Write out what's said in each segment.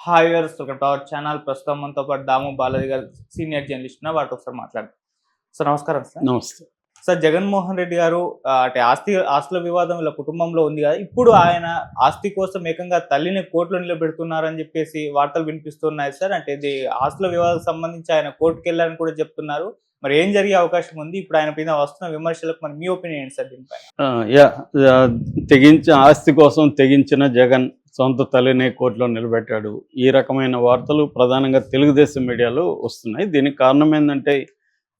Hi ఒక tower channel. ప్రస్తుతం మనతో పాటు దాము బాలాజీ గారు సీనియర్ జర్నలిస్ట్ వాటితో ఒకసారి మాట్లాడదాం సార్ నమస్కారం సార్. నమస్తే. సార్ జగన్మోహన్ రెడ్డి గారు అంటే ఆస్తి ఆస్తుల వివాదం ఇలా కుటుంబంలో ఉంది కదా. ఇప్పుడు ఆయన ఆస్తి కోసం ఏకంగా తల్లిని కోర్టులో నిలబెడుతున్నారని చెప్పేసి వార్తలు వినిపిస్తున్నాయి సార్. అంటే ఇది ఆస్తుల వివాదం సంబంధించి ఆయన కోర్టుకు వెళ్ళారని కూడా చెప్తున్నారు. మరి ఏం జరిగే అవకాశం ఉంది? ఇప్పుడు ఆయన పైన వస్తున్న విమర్శలకు మరి మీ ఒపీనియన్ ఏంటి సార్ దీనిపైన? ఆ, యా యా, తెగించి ఆస్తి కోసం తెగించిన జగన్ సొంత తల్లిని కోర్టులో నిలబెట్టాడు. ఈ రకమైన వార్తలు ప్రధానంగా తెలుగుదేశం మీడియాలో వస్తున్నాయి. దీనికి కారణం ఏంటంటే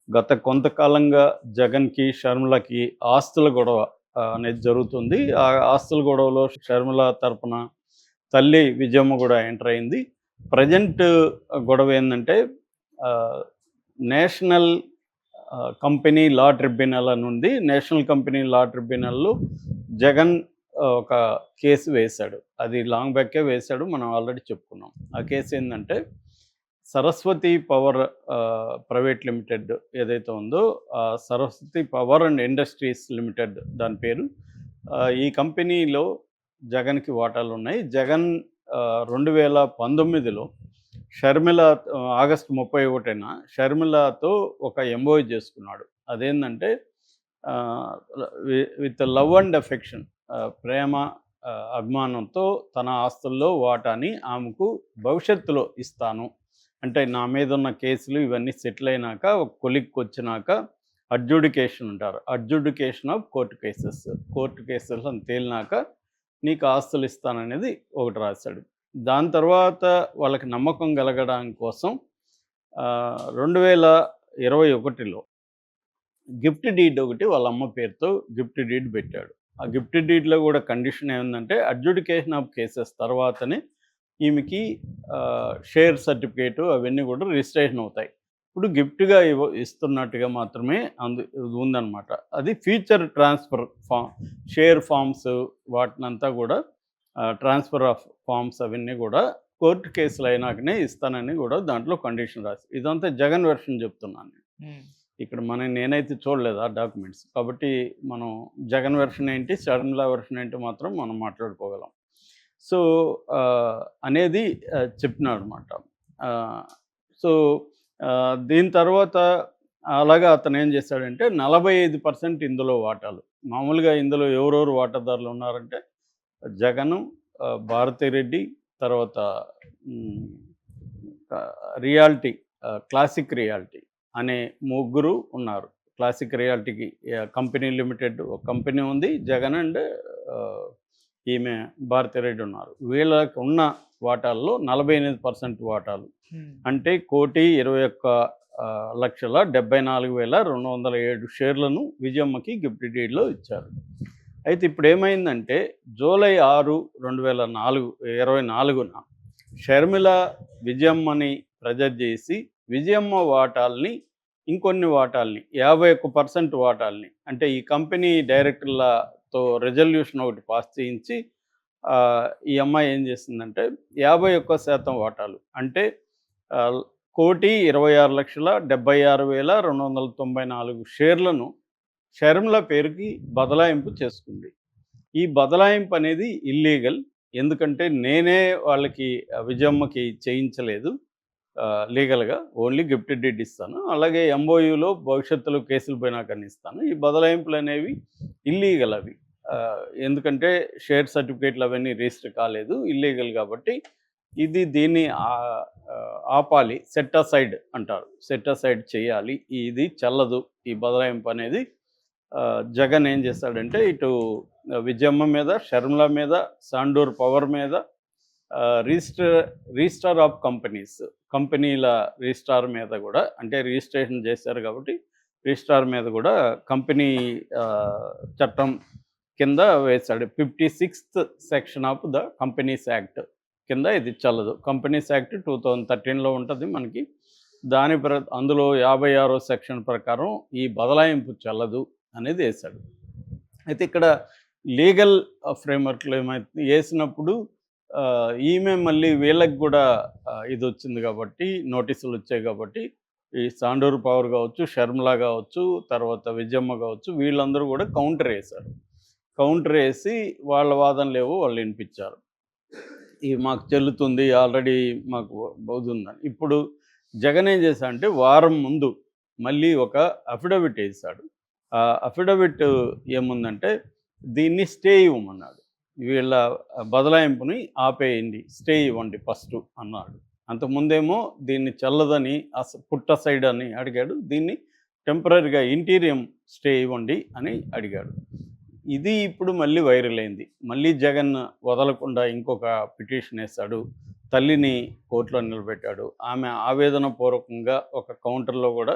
గత కొంతకాలంగా జగన్కి షర్మిలకి ఆస్తుల గొడవ అనేది జరుగుతుంది. ఆ ఆస్తుల గొడవలో షర్మిల తరపున తల్లి విజయమ్మ కూడా ఎంటర్ అయింది. ప్రజెంట్ గొడవ ఏంటంటే నేషనల్ కంపెనీ లా ట్రిబ్యునల్ అని ఉంది. నేషనల్ కంపెనీ లా ట్రిబ్యునల్లో జగన్ ఒక కేసు వేశాడు. అది లాంగ్ బ్యాకే వేశాడు మనం ఆల్రెడీ చెప్పుకున్నాం. ఆ కేసు ఏంటంటే సరస్వతి పవర్ ప్రైవేట్ లిమిటెడ్ ఏదైతే ఉందో ఆ Saraswati power and industries limited దాని పేరు. ఈ కంపెనీలో జగన్కి వాటాలు ఉన్నాయి. జగన్ రెండు వేల పంతొమ్మిదిలో షర్మిల ఆగస్టు ముప్పై ఒకటిన షర్మిలతో ఒక ఎంఓఐ చేసుకున్నాడు. అదేంటంటే విత్ లవ్ అండ్ అఫెక్షన్. ప్రేమ అభిమానంతో తన ఆస్తుల్లో వాటాని ఆమెకు భవిష్యత్తులో ఇస్తాను. అంటే నా మీద ఉన్న కేసులు ఇవన్నీ సెటిల్ అయినాక ఒక కొలిక్కి వచ్చినాక అడ్జుడికేషన్ అంటారు. Adjudication of court cases. Court cases అని తేలినాక నీకు ఆస్తులు ఇస్తాననేది ఒకటి రాశాడు. దాని తర్వాత వాళ్ళకి నమ్మకం కలగడానికి కోసం రెండు వేల ఇరవై ఒకటిలో గిఫ్ట్ డీడ్ ఒకటి వాళ్ళ అమ్మ పేరుతో గిఫ్ట్ డీడ్ పెట్టాడు. ఆ గిఫ్ట్ డీడ్లో కూడా కండిషన్ ఏముందంటే అడ్జుడికేషన్ ఆఫ్ కేసెస్ తర్వాతనే ఈమెకి షేర్ సర్టిఫికేటు అవన్నీ కూడా రిజిస్ట్రేషన్ అవుతాయి. ఇప్పుడు గిఫ్ట్గా ఇవ్వ ఇస్తున్నట్టుగా మాత్రమే అందు ఉందన్నమాట. అది future transfer form share forms వాటినంతా కూడా ట్రాన్స్ఫర్ ఆఫ్ ఫామ్స్ అవన్నీ కూడా కోర్టు కేసులు అయినాకనే ఇస్తానని కూడా దాంట్లో కండిషన్ రాసి ఇదంతా జగన్ వెర్షన్ చెప్తున్నాను నేను. ఇక్కడ మనం నేనైతే చూడలేదు ఆ డాక్యుమెంట్స్. కాబట్టి మనం జగన్ వెర్షన్ ఏంటి షర్మిలా వెర్షన్ ఏంటి మాత్రం మనం మాట్లాడుకోగలం. సో అనేది చెప్పినాడు అనమాట సో దీని తర్వాత అలాగా అతను ఏం చేశాడంటే నలభై ఐదు పర్సెంట్ ఇందులో వాటాలు. మామూలుగా ఇందులో ఎవరెవరు వాటాదారులు ఉన్నారంటే జగను భారతి భారతిరెడ్డి తర్వాత రియాలిటీ రియాల్టీ క్లాసిక్ రియాల్టీ. అనే ముగ్గురు ఉన్నారు. క్లాసిక్ రియాల్టీకి కంపెనీ లిమిటెడ్ ఒక కంపెనీ ఉంది జగన్ అండ్ ఈమె భారతిరెడ్డి ఉన్నారు. వీళ్ళకి ఉన్న వాటాల్లో నలభై ఎనిమిది పర్సెంట్ వాటాలు. అంటే కోటి ఇరవై ఒక్క లక్షల డెబ్బై నాలుగు వేల రెండు వందల ఏడు షేర్లను విజయమ్మకి గిఫ్ట్ డీడ్లో ఇచ్చారు. అయితే ఇప్పుడు ఏమైందంటే జూలై ఆరు రెండు వేల నాలుగు ఇరవై నాలుగున షర్మిల విజయమ్మని ప్రెజర్ చేసి విజయమ్మ వాటాల్ని ఇంకొన్ని వాటాల్ని యాభై ఒక్క పర్సెంట్ వాటాల్ని. అంటే ఈ కంపెనీ డైరెక్టర్లతో రెజల్యూషన్ ఒకటి పాస్ చేయించి ఈ అమ్మాయి ఏం చేసిందంటే యాభై ఒక్క శాతం వాటాలు. అంటే కోటి ఇరవై ఆరు లక్షల డెబ్బై ఆరు వేల రెండు వందల తొంభై నాలుగు షేర్లను షర్మిల పేరుకి బదలాయింపు చేసుకుంది. ఈ బదలాయింపు అనేది ఇల్లీగల్. ఎందుకంటే నేనే వాళ్ళకి విజయమ్మకి చేయించలేదు. లీగల్గా ఓన్లీ గిఫ్ట్ డీడ్ ఇస్తాను. అలాగే ఎంఓయూలో భవిష్యత్తులో కేసులు పోయినాక ఇస్తాను. ఈ బదలాయింపులు అనేవి ఇల్లీగల్ అవి. ఎందుకంటే షేర్ సర్టిఫికేట్లు అవన్నీ రిజిస్టర్ కాలేదు ఇల్లీగల్ కాబట్టి ఇది దీన్ని ఆపాలి. సెట్ అసైడ్ అంటారు. సెట్ అసైడ్ చేయాలి. ఇది చల్లదు. ఈ బదలాయింపు అనేది జగన్ ఏం చేస్తాడంటే ఇటు విజయమ్మ మీద షర్మిల మీద సాండూర్ పవర్ మీద రిజిస్టర్ రిజిస్టార్ ఆఫ్ కంపెనీస్ కంపెనీల రిజిస్టార్ మీద కూడా అంటే రిజిస్ట్రేషన్ చేశారు కాబట్టి రిజిస్టార్ మీద కూడా కంపెనీ చట్టం కింద వేశాడు. Fifty sixth section of the companies act కింద ఇది చల్లదు. కంపెనీస్ యాక్ట్ టూ థౌజండ్ థర్టీన్లో ఉంటుంది మనకి. దాని ప్ర అందులో యాభై ఆరో సెక్షన్ ప్రకారం ఈ బదలాయింపు చల్లదు అనేది వేశాడు. అయితే ఇక్కడ లీగల్ ఫ్రేమ్వర్క్లో ఏమైతే వేసినప్పుడు ఈమె మళ్ళీ వీళ్ళకి కూడా ఇది వచ్చింది కాబట్టి నోటీసులు వచ్చాయి కాబట్టి ఈ సాండూరు పవర్ కావచ్చు షర్మిల కావచ్చు తర్వాత విజయమ్మ కావచ్చు వీళ్ళందరూ కూడా కౌంటర్ వేశారు. కౌంటర్ వేసి వాళ్ళ వాదన లేవు వాళ్ళు వినిపించారు. ఇది మాకు చెల్లుతుంది ఆల్రెడీ మాకు అవుతుందని ఇప్పుడు జగన్ ఏం చేశా అంటే వారం ముందు మళ్ళీ ఒక అఫిడవిట్ వేశాడు. ఆ అఫిడవిట్ ఏముందంటే దీన్ని స్టే ఇవ్వమన్నాడు. వీళ్ళ బదలాయింపుని ఆపేయండి స్టే ఇవ్వండి ఫస్ట్ అన్నాడు. అంతకుముందేమో దీన్ని చల్లదని అస పుట్ట సైడ్ అని అడిగాడు. దీన్ని టెంపరీగా ఇంటీరియం స్టే ఇవ్వండి అని అడిగాడు. ఇది ఇప్పుడు మళ్ళీ వైరల్ అయింది. మళ్ళీ జగన్ వదలకుండా ఇంకొక పిటిషన్ వేశాడు. తల్లిని కోర్టులో నిలబెట్టాడు. ఆమె ఆవేదన పూర్వకంగా ఒక కౌంటర్లో కూడా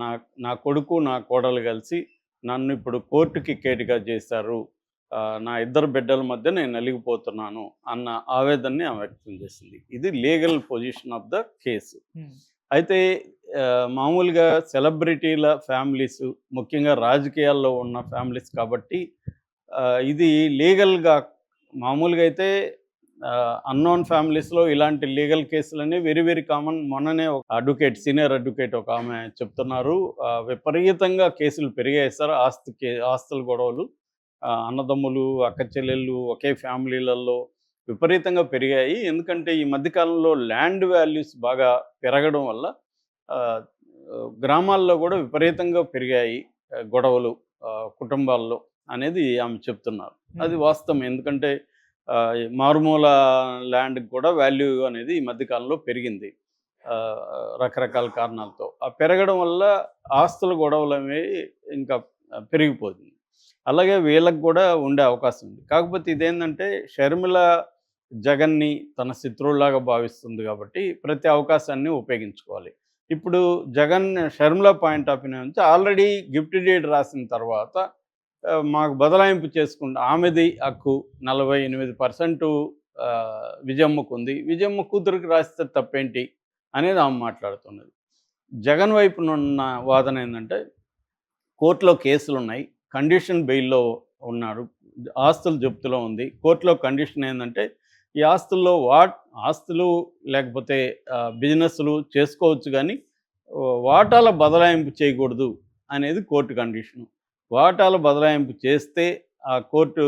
నా నా కొడుకు నా కోడలు కలిసి నన్ను ఇప్పుడు కోర్టుకి కేటుగా చేశారు. నా ఇద్దరు బిడ్డల మధ్య నేను నలిగిపోతున్నాను అన్న ఆవేదనని ఆమె వ్యక్తం చేసింది. ఇది legal position of the case. అయితే ఆ, మామూలుగా సెలబ్రిటీల ఫ్యామిలీస్ ముఖ్యంగా రాజకీయాల్లో ఉన్న ఫ్యామిలీస్ కాబట్టి ఇది లీగల్గా మామూలుగా అయితే అన్నోన్ ఫ్యామిలీస్లో ఇలాంటి లీగల్ కేసులన్నీ వెరీ వెరీ కామన్. మొన్ననే ఒక అడ్వకేట్ సీనియర్ అడ్వకేట్ ఒక ఆమె చెప్తున్నారు. విపరీతంగా కేసులు పెరిగాయి సార్. ఆస్తి కే ఆస్తుల గొడవలు. అన్నదమ్ములు అక్క చెల్లెళ్ళు ఒకే ఫ్యామిలీలలో విపరీతంగా పెరిగాయి. ఎందుకంటే ఈ మధ్యకాలంలో ల్యాండ్ వాల్యూస్ బాగా పెరగడం వల్ల గ్రామాల్లో కూడా విపరీతంగా పెరిగాయి గొడవలు కుటుంబాల్లో అనేది ఆమె చెప్తున్నారు. అది వాస్తవం. ఎందుకంటే మారుమూల ల్యాండ్కి కూడా వాల్యూ అనేది ఈ మధ్యకాలంలో పెరిగింది రకరకాల కారణాలతో. ఆ పెరగడం వల్ల ఆస్తుల గొడవలు అనేవి ఇంకా పెరిగిపోతుంది. అలాగే వీళ్ళకి కూడా ఉండే అవకాశం ఉంది. కాకపోతే ఇదేంటంటే షర్మిల జగన్ని తన శత్రువులాగా భావిస్తుంది కాబట్టి ప్రతి అవకాశాన్ని ఉపయోగించుకోవాలి. ఇప్పుడు Jagan Sharmila point of view నుంచి ఆల్రెడీ గిఫ్ట్ డీడ్ రాసిన తర్వాత మాకు బదలాయింపు చేసుకుంటే ఆమెది హక్కు నలభై ఎనిమిది పర్సెంటు విజయమ్మకు ఉంది. విజయమ్మ కూతురికి రాస్తే తప్పేంటి అనేది ఆమె మాట్లాడుతున్నది. జగన్ వైపునున్న వాదన ఏంటంటే కోర్టులో కేసులు ఉన్నాయి కండిషన్ బెయిల్లో ఉన్నాడు ఆస్తుల జప్తులో ఉంది. కోర్టులో కండిషన్ ఏంటంటే ఈ ఆస్తుల్లో వాట్ ఆస్తులు లేకపోతే బిజినెస్లు చేసుకోవచ్చు కానీ వాటాల బదలాయింపు చేయకూడదు అనేది కోర్టు కండిషను. వాటాల బదలాయింపు చేస్తే ఆ కోర్టు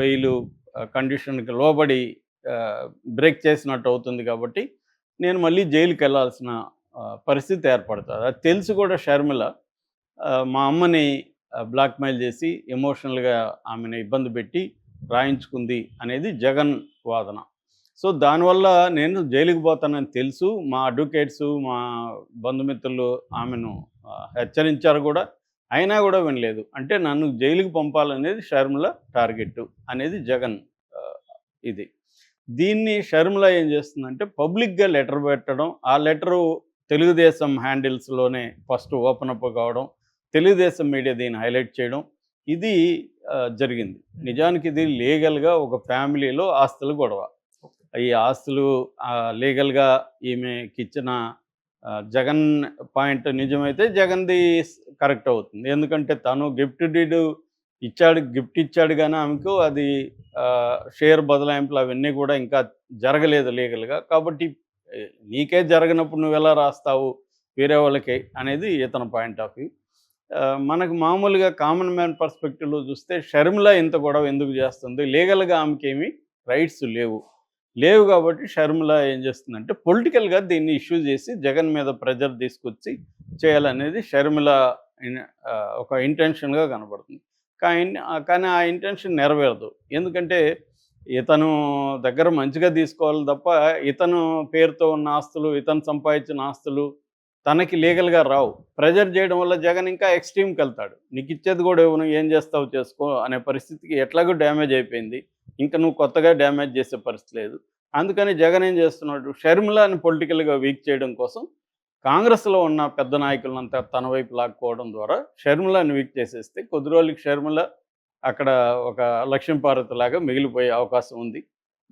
బెయిలు కండిషన్కి లోబడి బ్రేక్ చేసినట్టు అవుతుంది కాబట్టి నేను మళ్ళీ జైలుకి వెళ్ళాల్సిన పరిస్థితి ఏర్పడుతుంది. అది తెలిసి కూడా షర్మిల. మా అమ్మని బ్లాక్మెయిల్ చేసి ఎమోషనల్గా ఆమెను ఇబ్బంది పెట్టి రాయించుకుంది అనేది జగన్ వాదన. సో దానివల్ల నేను జైలుకి పోతానని తెలుసు. మా అడ్వకేట్స్ మా బంధుమిత్రులు ఆమెను హెచ్చరించారు కూడా. అయినా కూడా వినలేదు. అంటే నన్ను జైలుకి పంపాలనేది షర్మిల టార్గెట్ అనేది జగన్ ఇది. దీన్ని షర్మిల ఏం చేస్తుందంటే పబ్లిక్గా లెటర్ పెట్టడం ఆ లెటరు తెలుగుదేశం హ్యాండిల్స్లోనే ఫస్ట్ ఓపెన్ అప్ కావడం తెలుగుదేశం మీడియా దీన్ని హైలైట్ చేయడం ఇది జరిగింది. నిజానికి ఇది లీగల్గా ఒక ఫ్యామిలీలో ఆస్తులు గొడవ. ఈ ఆస్తులు లీగల్గా ఈమెకి ఇచ్చిన జగన్ పాయింట్ నిజమైతే జగన్ది కరెక్ట్ అవుతుంది. ఎందుకంటే తను గిఫ్ట్ డీడ్ ఇచ్చాడు గిఫ్ట్ ఇచ్చాడు కానీ ఆమెకు అది షేర్ బదలాయింపులు అవన్నీ కూడా ఇంకా జరగలేదు లీగల్గా. కాబట్టి నీకే జరగనప్పుడు నువ్వు ఎలా రాస్తావు వేరే వాళ్ళకి అనేది ఇతని పాయింట్ ఆఫ్ వ్యూ. మనకు మామూలుగా కామన్ మ్యాన్ పర్స్పెక్టివ్లో చూస్తే షర్మిల ఇంత గొడవ ఎందుకు చేస్తుంది? లీగల్గా ఆమెకేమి రైట్స్ లేవు. లేవు కాబట్టి షర్మిల ఏం చేస్తుందంటే పొలిటికల్గా దీన్ని ఇష్యూ చేసి జగన్ మీద ప్రెజర్ తీసుకొచ్చి చేయాలనేది షర్మిల ఒక ఇంటెన్షన్గా కనబడుతుంది. కానీ కానీ ఆ ఇంటెన్షన్ నెరవేరదు. ఎందుకంటే ఇతను దగ్గర మంచిగా తీసుకోవాలి తప్ప ఇతను పేరుతో ఉన్న ఆస్తులు ఇతను సంపాదించిన ఆస్తులు తనకి లీగల్గా రావు. ప్రెజర్ చేయడం వల్ల జగన్ ఇంకా ఎక్స్ట్రీమ్కి వెళ్తాడు. నీకు ఇచ్చేది కూడా ఇవ్వను ఏం చేస్తావు? చేసుకో అనే పరిస్థితికి ఎట్లాగో డ్యామేజ్ అయిపోయింది. ఇంకా నువ్వు కొత్తగా డ్యామేజ్ చేసే పరిస్థితి లేదు. అందుకని జగన్ ఏం చేస్తున్నాడు? షర్మిలాని పొలిటికల్గా వీక్ చేయడం కోసం కాంగ్రెస్లో ఉన్న పెద్ద నాయకులంతా తన వైపు లాక్కోవడం ద్వారా షర్మిలాని వీక్ చేసేస్తే కొద్ది రోజులకి షర్మిల అక్కడ ఒక లక్ష్యం లాగా మిగిలిపోయే అవకాశం ఉంది.